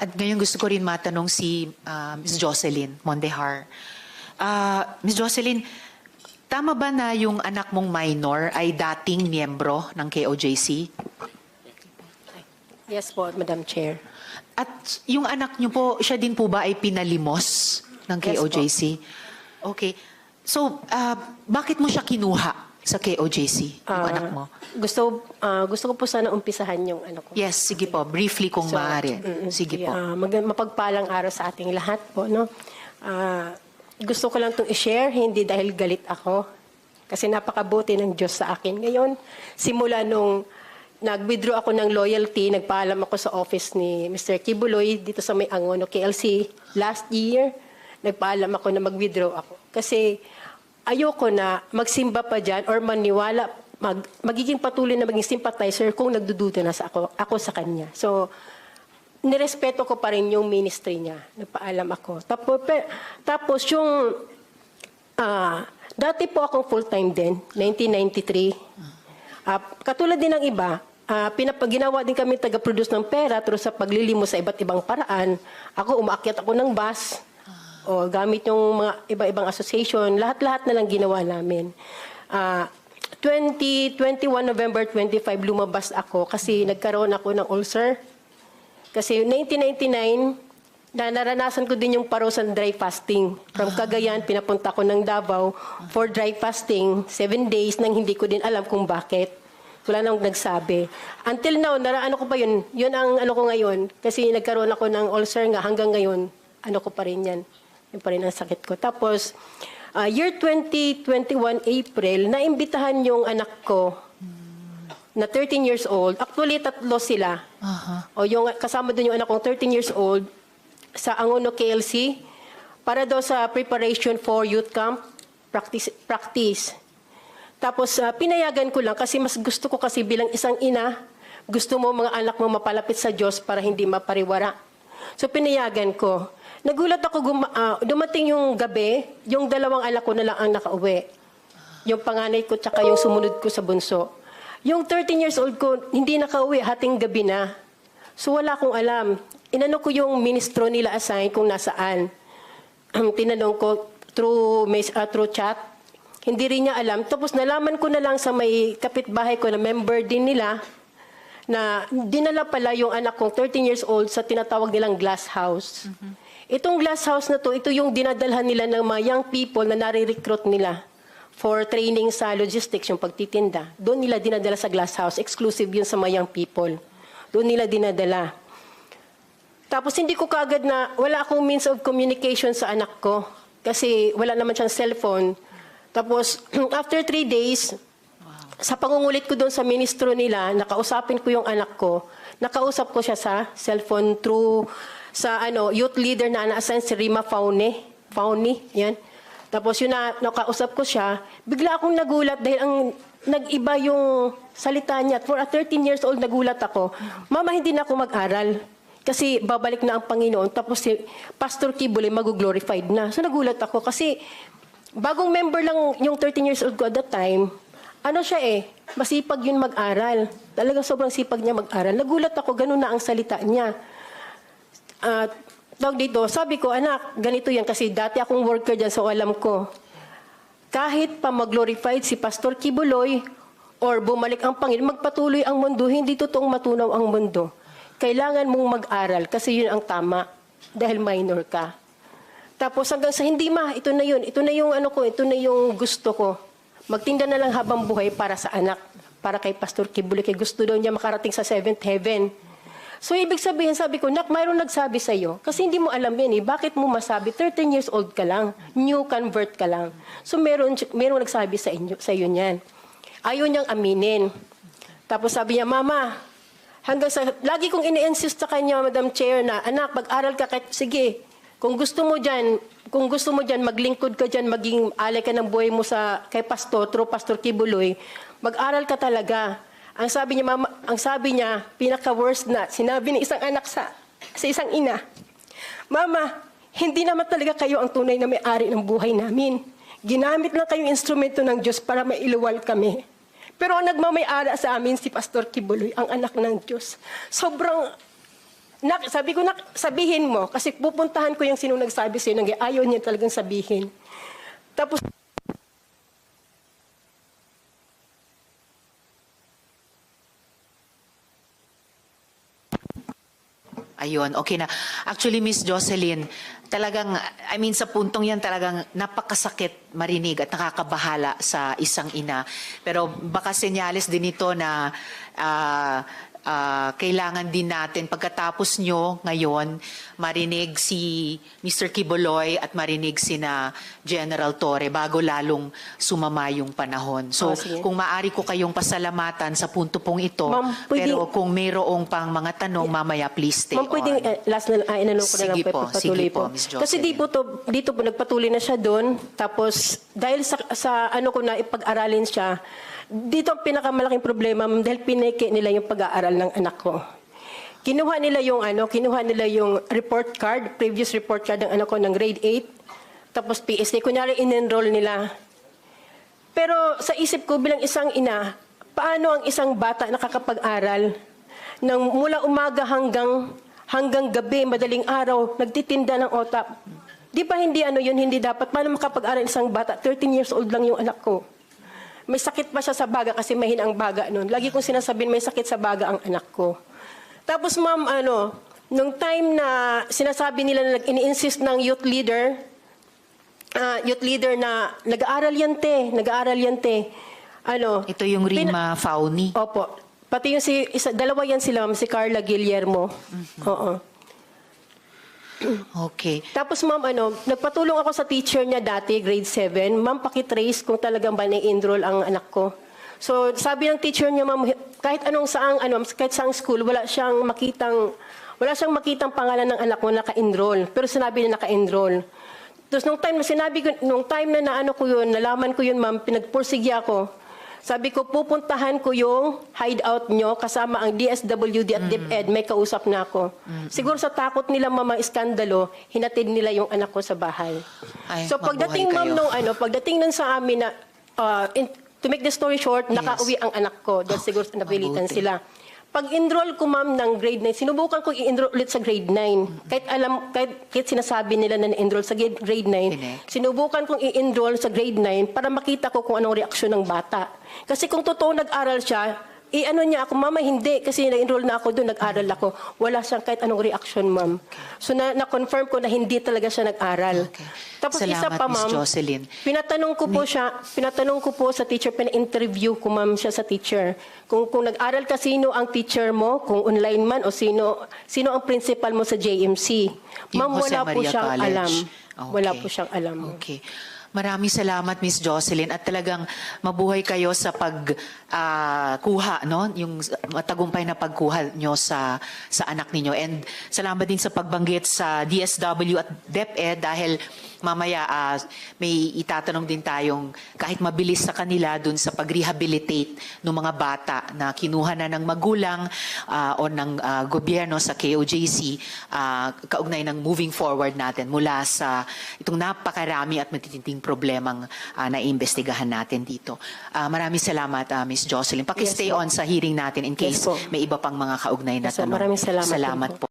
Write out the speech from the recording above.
at ngayon gusto ko rin matanong si ah, Ms. Jocelyn Mondehar. Ah, Ms. Jocelyn, tama ba na yung anak mong minor ay dating miyembro ng KOJC? Yes po, Madam Chair. At yung anak niyo po, siya din po ba ay pinalimos ng Yes po. KOJC? Okay. So, ah, bakit mo siya kinuha sa KOJC, yung Ah, anak mo? Gusto ah, gusto ko po sana umpisahan yung ano ko. Yes, sige po. Briefly kung So, maaari. mm, Sige po. ah, mag- mapagpalang araw sa ating lahat po, no? Ah, gusto ko lang itong i-share, hindi dahil galit ako. Kasi napakabuti ng Diyos sa akin. Ngayon, simula nung nag-withdraw ako ng loyalty, nagpaalam ako sa office ni Mr. Kibuloy dito sa may Angono, KLC. Last year, nagpaalam ako na mag-withdraw ako. Kasi ayoko na magsimba pa dyan or maniwala, mag, magiging patuloy na maging sympathizer kung nagdududa na sa ako, ako sa kanya. So, nirespeto ko pa rin yung ministry niya. Nagpaalam ako. Tapos, pe- tapos yung, ah, dati po akong full-time din, 1993. Ah, katulad din ng iba, ah, pinapaginawa din kami taga-produce ng pera through sa paglilimo sa iba't ibang paraan. Ako, umaakyat ako ng bus, o gamit yung mga iba-ibang association, lahat-lahat na lang ginawa namin. Ah, 20, 21 November 25, lumabas ako kasi nagkaroon ako ng ulcer. Kasi 1999, na naranasan ko din yung parosan dry fasting. From Cagayan, pinapunta ko ng Davao for dry fasting, seven days nang hindi ko din alam kung bakit. Wala nang nagsabi. Until now, naraano ko pa yun. Yun ang ano ko ngayon. Kasi nagkaroon ako ng ulcer nga hanggang ngayon. Ano ko pa rin yan. Yun pa rin ang sakit ko. Tapos, ah, year 2021 April, naimbitahan yung anak ko na 13 years old. Actually, tatlo sila. Aha. O yung kasama doon yung anak kong 13 years old sa Angono KLC para daw sa preparation for youth camp practice practice. Tapos ah, pinayagan ko lang kasi mas gusto ko kasi bilang isang ina, gusto mo mga anak mo mapalapit sa Diyos para hindi mapariwara. So pinayagan ko. Nagulat ako guma- ah, dumating yung gabi, yung dalawang anak ko na lang ang nakauwi. Yung panganay ko tsaka yung sumunod ko sa bunso. Yung 13 years old ko, hindi nakauwi, hating gabi na. So wala akong alam. Inano ko yung ministro nila assign kung nasaan. Tinanong ko through, mes- ah, through chat. Hindi rin niya alam. Tapos nalaman ko na lang sa may kapitbahay ko na member din nila na dinala pala yung anak kong 13 years old sa tinatawag nilang glass house. Itong glass house na to, ito yung dinadalhan nila ng mga young people na nare-recruit nila for training sa logistics, yung pagtitinda. Doon nila dinadala sa glass house. Exclusive yun sa mga young people. Doon nila dinadala. Tapos hindi ko kagad na, wala akong means of communication sa anak ko. Kasi wala naman siyang cellphone. Tapos, after three days, sa pangungulit ko doon sa ministro nila, nakausapin ko yung anak ko. Nakausap ko siya sa cellphone through sa ano youth leader na na-assign si Rima Faune. Fauni, yan. Tapos yun na, nakausap ko siya, bigla akong nagulat dahil ang nag-iba yung salita niya. For a 13 years old, nagulat ako. Mama, hindi na ako mag-aral. Kasi babalik na ang Panginoon. Tapos si Pastor Kibule mag-glorified na. So nagulat ako kasi bagong member lang yung 13 years old ko at that time. Ano siya eh, masipag yun mag-aral. Talagang sobrang sipag niya mag-aral. Nagulat ako, ganun na ang salita niya. At tawag dito, sabi ko, anak, ganito yan kasi dati akong worker dyan so alam ko. Kahit pa mag-glorified si Pastor Kibuloy or bumalik ang Panginoon, magpatuloy ang mundo, hindi totoong matunaw ang mundo. Kailangan mong mag-aral kasi yun ang tama dahil minor ka. Tapos hanggang sa hindi ma, ito na yun, ito na yung ano ko, ito na yung gusto ko. Magtinda na lang habang buhay para sa anak, para kay Pastor Kibuloy, kay gusto daw niya makarating sa seventh heaven. So, ibig sabihin, sabi ko, Nak, mayroon nagsabi sa iyo. Kasi hindi mo alam yan eh. Bakit mo masabi? 13 years old ka lang. New convert ka lang. So, meron, meron nagsabi sa, inyo, sa iyo niyan. Ayaw niyang aminin. Tapos sabi niya, Mama, hanggang sa, lagi kong ini-insist sa kanya, Madam Chair, na, anak, pag-aral ka, kahit, sige, kung gusto mo dyan, kung gusto mo dyan, maglingkod ka dyan, maging alay ka ng buhay mo sa, kay Pastor, through Pastor Kibuloy, mag-aral ka talaga. Ang sabi niya, mama, ang sabi niya, pinaka-worst na, sinabi ni isang anak sa, sa isang ina, Mama, hindi naman talaga kayo ang tunay na may-ari ng buhay namin. Ginamit lang kayong instrumento ng Diyos para mailuwal kami. Pero ang nagmamay-ara sa amin si Pastor Kibuloy, ang anak ng Diyos. Sobrang nak, sabi ko, nak, sabihin mo, kasi pupuntahan ko yung sino nagsabi sa'yo, nang ayaw niya talagang sabihin. Tapos, Ayun, okay na. Actually, Miss Jocelyn, talagang, I mean, sa puntong yan talagang napakasakit marinig at nakakabahala sa isang ina. Pero baka senyales din ito na ah, ah, kailangan din natin pagkatapos nyo ngayon marinig si Mr. Kiboloy at marinig si na General Torre bago lalong sumama yung panahon. So Oh, sige. kung maari ko kayong pasalamatan sa punto pong ito, Ma'am, pwede- pero kung mayroong pang mga tanong mamaya please stay Ma'am, pwedeng, on. eh, last na, ah, inanong ko na lang po, patuloy sige po. po. Kasi di po to, dito po, nagpatuloy na siya doon. Tapos, dahil sa, sa ano ko na ipag-aralin siya, dito ang pinakamalaking problema, dahil pineke nila yung pag-aaral ng anak ko. Kinuha nila yung ano, kinuha nila yung report card, previous report card ng anak ko ng grade 8, tapos PSA, kunyari in-enroll nila. Pero sa isip ko bilang isang ina, paano ang isang bata nakakapag-aral ng mula umaga hanggang hanggang gabi, madaling araw, nagtitinda ng otap. Di ba hindi ano yun, hindi dapat? Paano makapag-aral isang bata? 13 years old lang yung anak ko. May sakit pa siya sa baga kasi mahina ang baga noon. Lagi kong sinasabihin, may sakit sa baga ang anak ko. Tapos ma'am, ano, nung time na sinasabi nila na ini-insist ng youth leader, ah, youth leader na nag-aaral yan te, nag-aaral yan te. Ano? Ito yung Rima Fauni. Opo. Pati yung si, isa, dalawa yan sila, si Carla Guillermo. Mm-hmm. Oo. Okay. Tapos ma'am, ano, nagpatulong ako sa teacher niya dati, grade 7. Ma'am, pakitrace kung talagang ba na-enroll ang anak ko. So, sabi ng teacher niya, ma'am, kahit anong saang, ano, kahit saang school, wala siyang makitang, wala siyang makitang pangalan ng anak mo naka-enroll. Pero sinabi niya naka-enroll. Tapos nung time na sinabi ko, nung time na naano ko yun, nalaman ko yun, ma'am, pinagpursigya ako. Sabi ko, pupuntahan ko yung hideout nyo kasama ang DSWD at DepEd. May kausap na ako. Siguro sa takot nila mama iskandalo, hinatid nila yung anak ko sa bahay. Ay, so pagdating mabuhay ma'am kayo. nung ano, pagdating nun sa amin na uh, in- to make the story short, nakauwi ang anak ko dahil Oh, siguro napilitan mabuti. sila. Pag enroll ko ma'am ng grade 9, sinubukan ko i-enroll ulit sa grade 9. Kahit alam, kahit, kahit sinasabi nila na na-enroll sa grade grade 9, Tinek. sinubukan kong i-enroll sa grade 9 para makita ko kung anong reaksyon ng bata. Kasi kung totoo nag-aral siya, i-ano niya ako, mama hindi, kasi na-enroll na ako doon, nag-aral ako. Wala siyang kahit anong reaksyon, ma'am. So na- na-confirm ko na hindi talaga siya nag-aral. Okay. Tapos isa Salamat, pa, Miss ma'am. Jocelyn. Pinatanong ko po siya, pinatanong ko po sa teacher, pina-interview ko ma'am siya sa teacher. Kung kung nag-aral ka sino ang teacher mo, kung online man o sino sino ang principal mo sa JMC. Yung Ma'am, Jose wala po Maria siyang College. alam. Okay. Wala po siyang alam. Okay. Maraming salamat, Miss Jocelyn. At talagang mabuhay kayo sa pagkuha, no? Yung matagumpay na pagkuha nyo sa, sa anak ninyo. And salamat din sa pagbanggit sa DSW at DepEd dahil mamaya ah, may itatanong din tayong kahit mabilis sa kanila dun sa pag-rehabilitate ng mga bata na kinuha na ng magulang ah, o ng ah, gobyerno sa KOJC ah, kaugnay ng moving forward natin mula sa itong napakarami at matitinding problemang ah, naiimbestigahan natin dito. Ah, maraming salamat, ah, Miss Jocelyn. Paki-stay Yes, on sa hearing natin in Yes, case po. may iba pang mga kaugnay na Yes, tanong. Maraming salamat Salamat po. po.